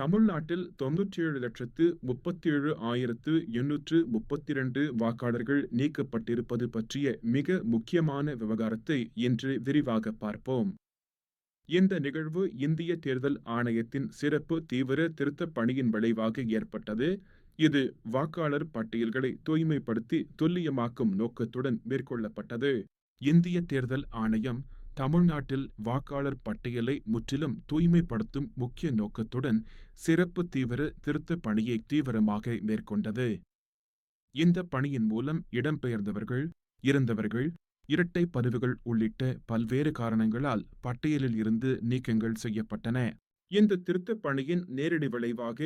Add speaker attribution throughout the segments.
Speaker 1: தமிழ்நாட்டில் தொன்னூற்றி ஏழு லட்சத்து முப்பத்தி ஏழு ஆயிரத்து எண்ணூற்று முப்பத்தி இரண்டு வாக்காளர்கள் நீக்கப்பட்டிருப்பது பற்றிய மிக முக்கியமான விவகாரத்தை இன்று விரிவாக பார்ப்போம். இந்த நிகழ்வு இந்திய தேர்தல் ஆணையத்தின் சிறப்பு தீவிர திருத்தப் பணியின் விளைவாக ஏற்பட்டது. இது வாக்காளர் பட்டியல்களை தூய்மைப்படுத்தி துல்லியமாக்கும் நோக்கத்துடன் மேற்கொள்ளப்பட்டது. இந்திய தேர்தல் ஆணையம் தமிழ்நாட்டில் வாக்காளர் பட்டியலை முற்றிலும் தூய்மைப்படுத்தும் முக்கிய நோக்கத்துடன் சிறப்பு தீவிர திருத்தப் பணியை தீவிரமாக மேற்கொண்டது. இந்த பணியின் மூலம் இடம்பெயர்ந்தவர்கள் இறந்தவர்கள் இரட்டை பதிவுகள் உள்ளிட்ட பல்வேறு காரணங்களால் பட்டியலில் இருந்து நீக்கங்கள் செய்யப்பட்டன. இந்த திருத்தப் பணியின் நேரடி விளைவாக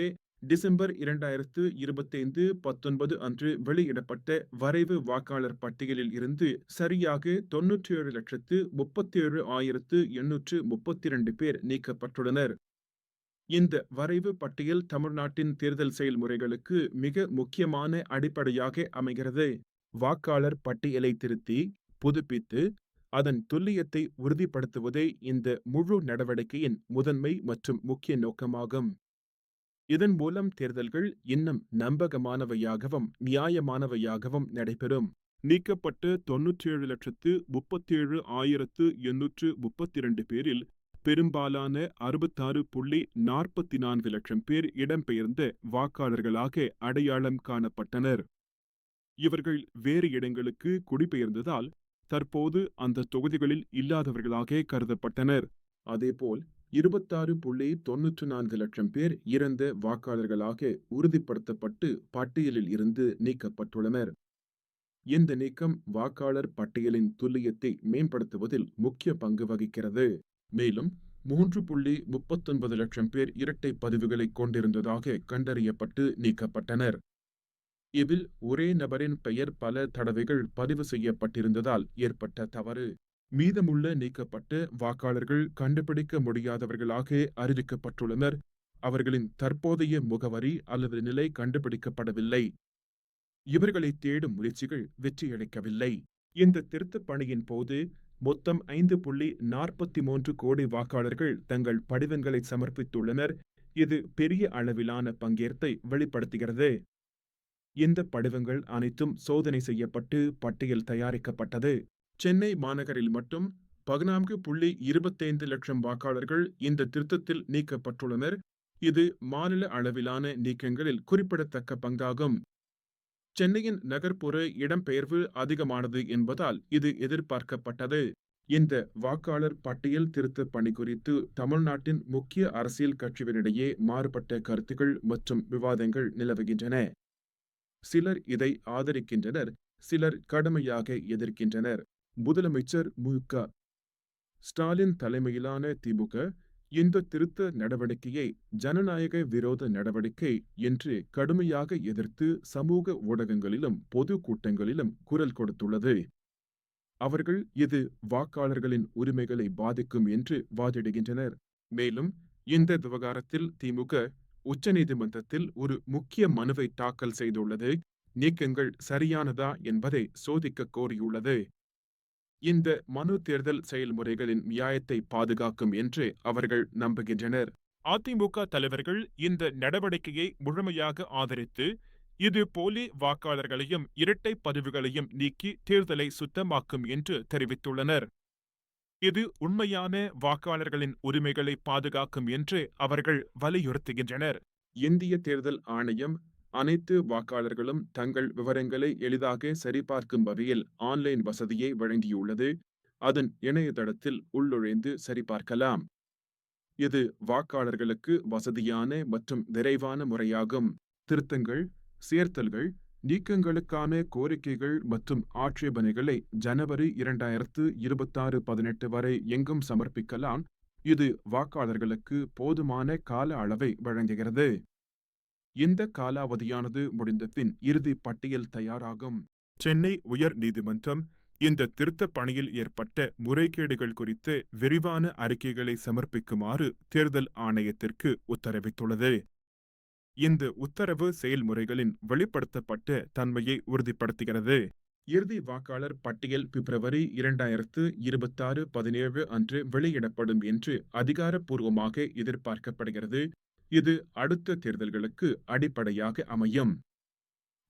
Speaker 1: டிசம்பர் இரண்டாயிரத்து இருபத்தைந்து பத்தொன்பது அன்று வெளியிடப்பட்ட வரைவு வாக்காளர் பட்டியலில் இருந்து சரியாக தொன்னூற்றி ஏழு லட்சத்து முப்பத்தி ஏழு ஆயிரத்து எண்ணூற்று முப்பத்தி இரண்டு பேர் நீக்கப்பட்டுள்ளனர். இந்த வரைவு பட்டியல் தமிழ்நாட்டின் தேர்தல் செயல்முறைகளுக்கு மிக முக்கியமான அடிப்படையாக அமைகிறது. வாக்காளர் பட்டியலை திருத்தி புதுப்பித்து அதன் துல்லியத்தை உறுதிப்படுத்துவதே இந்த முழு நடவடிக்கையின் முதன்மை மற்றும் முக்கிய நோக்கமாகும். இதன் மூலம் தேர்தல்கள் இன்னும் நம்பகமானவையாகவும் நியாயமானவையாகவும் நடைபெறும். நீக்கப்பட்ட தொன்னூற்றி ஏழு லட்சத்து முப்பத்தேழு ஆயிரத்து எண்ணூற்று முப்பத்தி இரண்டு பேரில் பெரும்பாலான அறுபத்தாறு புள்ளி நாற்பத்தி நான்கு லட்சம் பேர் இடம்பெயர்ந்த வாக்காளர்களாக அடையாளம் காணப்பட்டனர். இவர்கள் வேறு இடங்களுக்கு குடிபெயர்ந்ததால் தற்போது அந்த தொகுதிகளில் இல்லாதவர்களாக கருதப்பட்டனர். அதேபோல் இருபத்தாறு புள்ளி தொன்னூற்று நான்கு லட்சம் பேர் இறந்த வாக்காளர்களாக உறுதிப்படுத்தப்பட்டு பட்டியலில் இருந்து நீக்கப்பட்டுள்ளனர். இந்த நீக்கம் வாக்காளர் பட்டியலின் துல்லியத்தை மேம்படுத்துவதில் முக்கிய பங்கு வகிக்கிறது. மேலும் மூன்று புள்ளி முப்பத்தொன்பது லட்சம் பேர் இரட்டை பதிவுகளை கொண்டிருந்ததாக கண்டறியப்பட்டு நீக்கப்பட்டனர். இதில் ஒரே நபரின் பெயர் பல தடவைகள் பதிவு செய்யப்பட்டிருந்ததால் ஏற்பட்ட தவறு. மீதமுள்ள நீக்கப்பட்ட வாக்காளர்கள் கண்டுபிடிக்க முடியாதவர்களாக அறிவிக்கப்பட்டுள்ளனர். அவர்களின் தற்போதைய முகவரி அல்லது நிலை கண்டுபிடிக்கப்படவில்லை. இவர்களை தேடும் முயற்சிகள் வெற்றியளிக்கவில்லை. இந்த திருத்தப் பணியின் போது மொத்தம் ஐந்து புள்ளி நாற்பத்தி மூன்று கோடி வாக்காளர்கள் தங்கள் படிவங்களை சமர்ப்பித்துள்ளனர். இது பெரிய அளவிலான பங்கேற்பை வெளிப்படுத்துகிறது. இந்த படிவங்கள் அனைத்தும் சோதனை செய்யப்பட்டு பட்டியல் தயாரிக்கப்பட்டது. சென்னை மாநகரில் மட்டும் பதினான்கு புள்ளி இருபத்தைந்து லட்சம் வாக்காளர்கள் இந்த திருத்தத்தில் நீக்கப்பட்டுள்ளனர். இது மாநில அளவிலான நீக்கங்களில் குறிப்பிடத்தக்க பங்காகும். சென்னையின் நகர்ப்புற இடம்பெயர்வு அதிகமானது என்பதால் இது எதிர்பார்க்கப்பட்டது. இந்த வாக்காளர் பட்டியல் திருத்த பணி குறித்து தமிழ்நாட்டின் முக்கிய அரசியல் கட்சிகளிடையே மாறுபட்ட கருத்துக்கள் மற்றும் விவாதங்கள் நிலவுகின்றன. சிலர் இதை ஆதரிக்கின்றனர் சிலர் கடுமையாக எதிர்க்கின்றனர். முதலமைச்சர் மு. க. ஸ்டாலின் தலைமையிலான திமுக இந்த திருத்த நடவடிக்கையை ஜனநாயக விரோத நடவடிக்கை என்று கடுமையாக எதிர்த்து சமூக ஊடகங்களிலும் பொது கூட்டங்களிலும் குரல் கொடுத்துள்ளது. அவர்கள் இது வாக்காளர்களின் உரிமைகளை பாதிக்கும் என்று வாதிடுகின்றனர். மேலும் இந்த விவகாரத்தில் திமுக உச்சநீதிமன்றத்தில் ஒரு முக்கிய மனுவை தாக்கல் செய்துள்ளது. நீக்கங்கள் சரியானதா என்பதை சோதிக்க கோரியுள்ளது. இந்த மனு தேர்தல் செயல்முறைகளின் நியாயத்தை பாதுகாக்கும் என்று அவர்கள் நம்புகின்றனர். அதிமுக தலைவர்கள் இந்த நடவடிக்கையை முழுமையாக ஆதரித்து இது போலி வாக்காளர்களையும் இரட்டை பதிவுகளையும் நீக்கி தேர்தலை சுத்தமாக்கும் என்று தெரிவித்துள்ளனர். இது உண்மையான வாக்காளர்களின் உரிமைகளை பாதுகாக்கும் என்று அவர்கள் வலியுறுத்துகின்றனர். இந்திய தேர்தல் ஆணையம் அனைத்து வாக்காளர்களும் தங்கள் விவரங்களை எளிதாக சரிபார்க்கும் வகையில் ஆன்லைன் வசதியை வழங்கியுள்ளது. அதன் இணையதளத்தில் உள்நுழைந்து சரிபார்க்கலாம். இது வாக்காளர்களுக்கு வசதியான மற்றும் விரைவான முறையாகும். திருத்தங்கள் சேர்த்தல்கள் நீக்கங்களுக்கான கோரிக்கைகள் மற்றும் ஆட்சேபனைகளை ஜனவரி இரண்டாயிரத்து இருபத்தாறு பதினெட்டு வரை எங்கும் சமர்ப்பிக்கலாம். இது வாக்காளர்களுக்கு போதுமான கால அளவை வழங்குகிறது. இந்த காலாவதியானது முடிந்த பின் இறுதி பட்டியல் தயாராகும். சென்னை உயர் நீதிமன்றம் இந்த திருத்தப் பணியில் ஏற்பட்ட முறைகேடுகள் குறித்து விரிவான அறிக்கைகளை சமர்ப்பிக்குமாறு தேர்தல் ஆணையத்திற்கு உத்தரவிட்டுள்ளது. இந்த உத்தரவு செயல்முறைகளின் வெளிப்படுத்தப்பட்ட தன்மையை உறுதிப்படுத்துகிறது. இறுதி வாக்காளர் பட்டியல் பிப்ரவரி இரண்டாயிரத்து இருபத்தாறு பதினேழு அன்று வெளியிடப்படும் என்று அதிகாரப்பூர்வமாக எதிர்பார்க்கப்படுகிறது. இது அடுத்த தேர்தல்களுக்கு அடிப்படையாக அமையும்.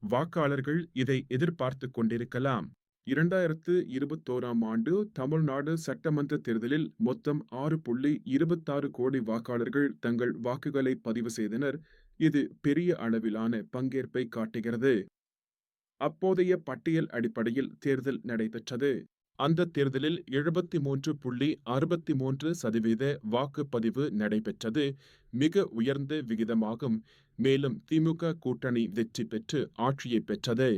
Speaker 1: வாக்காளர்கள் இதை எதிர்பார்த்துக் கொண்டிருக்கலாம். இரண்டாயிரத்து இருபத்தோராம் ஆண்டு தமிழ்நாடு சட்டமன்ற தேர்தலில் மொத்தம் ஆறு புள்ளி இருபத்தாறு கோடி வாக்காளர்கள் தங்கள் வாக்குகளை பதிவு செய்தனர். இது பெரிய அளவிலான பங்கேற்பை காட்டுகிறது. அப்போதைய பட்டியல் அடிப்படையில் தேர்தல் நடைபெற்றது. அந்த தேர்தலில் எழுபத்தி மூன்று புள்ளி அறுபத்தி மூன்று சதவீத வாக்குப்பதிவு நடைபெற்றது. மிக உயர்ந்த விகிதமாகும். மேலும் திமுக கூட்டணி வெற்றி பெற்று ஆட்சியை பெற்றது.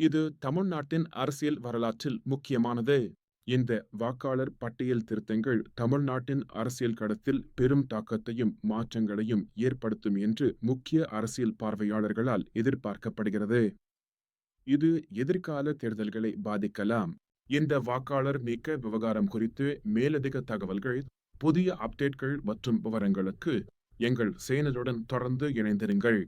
Speaker 1: இது தமிழ்நாட்டின் அரசியல் வரலாற்றில் முக்கியமானது. இந்த வாக்காளர் பட்டியல் திருத்தங்கள் தமிழ்நாட்டின் அரசியல் களத்தில் பெரும் தாக்கத்தையும் மாற்றங்களையும் ஏற்படுத்தும் என்று முக்கிய அரசியல் பார்வையாளர்களால் எதிர்பார்க்கப்படுகிறது. இது எதிர்கால தேர்தல்களை பாதிக்கலாம். இந்த வாக்காளர் நீக்க விவகாரம் குறித்து மேலதிக தகவல்கள் புதிய அப்டேட்கள் மற்றும் விவரங்களுக்கு எங்கள் சேனலுடன் தொடர்ந்து இணைந்திருங்கள்.